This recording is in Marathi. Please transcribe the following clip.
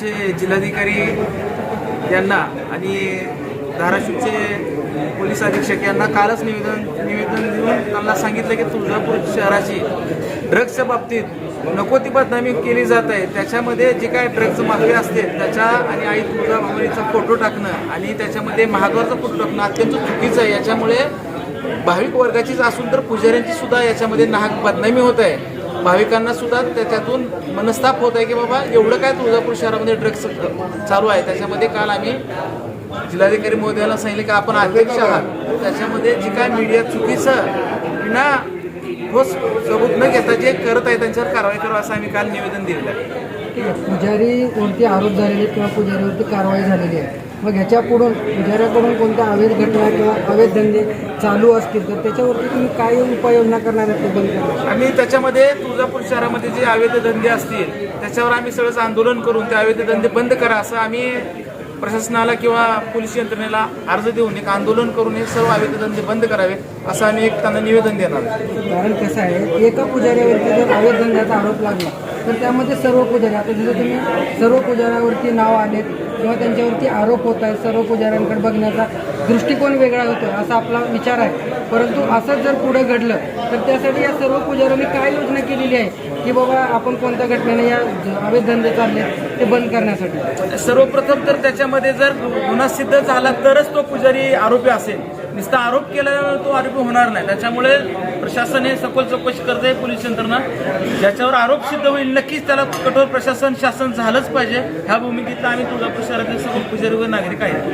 आमचे जिल्हाधिकारी यांना आणि धाराशिवचे पोलीस अधीक्षक यांना कालच निवेदन निवेदन देऊन त्यांना सांगितलं की तुळजापूर शहराची ड्रग्सच्या बाबतीत नको ती बदनामी केली जात आहे. त्याच्यामध्ये जे काय ड्रग्ज माफिया असते त्याच्या आणि आई तुळजाभवानीचा फोटो टाकणं आणि त्याच्यामध्ये महाद्वारचा फोटो टाकणं अत्यंत चुकीचं आहे. याच्यामुळे भाविक वर्गाचीच असून तर पुजाऱ्यांची सुद्धा याच्यामध्ये नाहक बदनामी होत आहे. भाविकांना सुद्धा त्याच्यातून मनस्ताप होत आहे की बाबा एवढं काय तुळजापूर शहरामध्ये ड्रग्स चालू आहे? त्याच्यामध्ये काल आम्ही जिल्हाधिकारी महोदयाला सांगितले की आपण अध्यक्ष आहात. त्याच्यामध्ये जी काय मीडिया चुकीचं विना ठोस सबूत न घेता जे करत आहे त्यांच्यावर कारवाई करू असं आम्ही काल निवेदन दिलेलं आहे. आहे पुजारीवरती आरोप झालेले किंवा पुजारीवरती कारवाई झालेली आहे. मग ह्याच्या पुढून पुजाऱ्याकडून कोणत्या अवैध घटना किंवा अवैध धंदे चालू असतील तर त्याच्यावरती तुम्ही काय उपाययोजना करणार आहात बंद करण्यासाठी आम्ही त्याच्यामध्ये तुळजापूर शहरामध्ये जे अवैध धंदे असतील त्याच्यावर आम्ही सगळंच आंदोलन करून ते अवैध धंदे बंद करा असं आम्ही प्रशासनाला किंवा पोलीस यंत्रणेला अर्ज देऊन एक आंदोलन करून हे सर्व अवैध धंदे बंद करावे असं आम्ही एक त्यांना निवेदन देणार. कारण कसं आहे एका पुजाऱ्यावरती जर अवैध धंद्याचा आरोप लागला तर त्यामध्ये सर्व पुजारी आता जसं तुम्ही सर्व पुजाऱ्यावरती नाव आलेत किंवा त्यांच्यावरती आरोप होत आहेत सर्व पुजाऱ्यांकडे बघण्याचा दृष्टिकोन वेगळा होतो असा आपला विचार आहे. परंतु असंच जर पुढं घडलं तर त्यासाठी या सर्व पुजाऱ्यांनी काय योजना केलेली आहे की बाबा आपण कोणत्या घटनेने या अवैध धंदे चालले ते बंद करण्यासाठी? सर्वप्रथम तर त्याच्यामध्ये जर गुन्हा सिद्ध झाला तरच तो पुजारी आरोपी असेल. नुसता आरोप केला तो आरोपी होणार नाही. त्याच्यामुळे प्रशासन हे सखोल चौकशी करते पोलीस यंत्रणा. ज्याच्यावर आरोप सिद्ध होईल नक्कीच त्याला कठोर प्रशासन शासन झालंच पाहिजे. ह्या भूमिकेतला आम्ही तुळजापूर शहरातील सर्व पुजारी व नागरिक आहेत.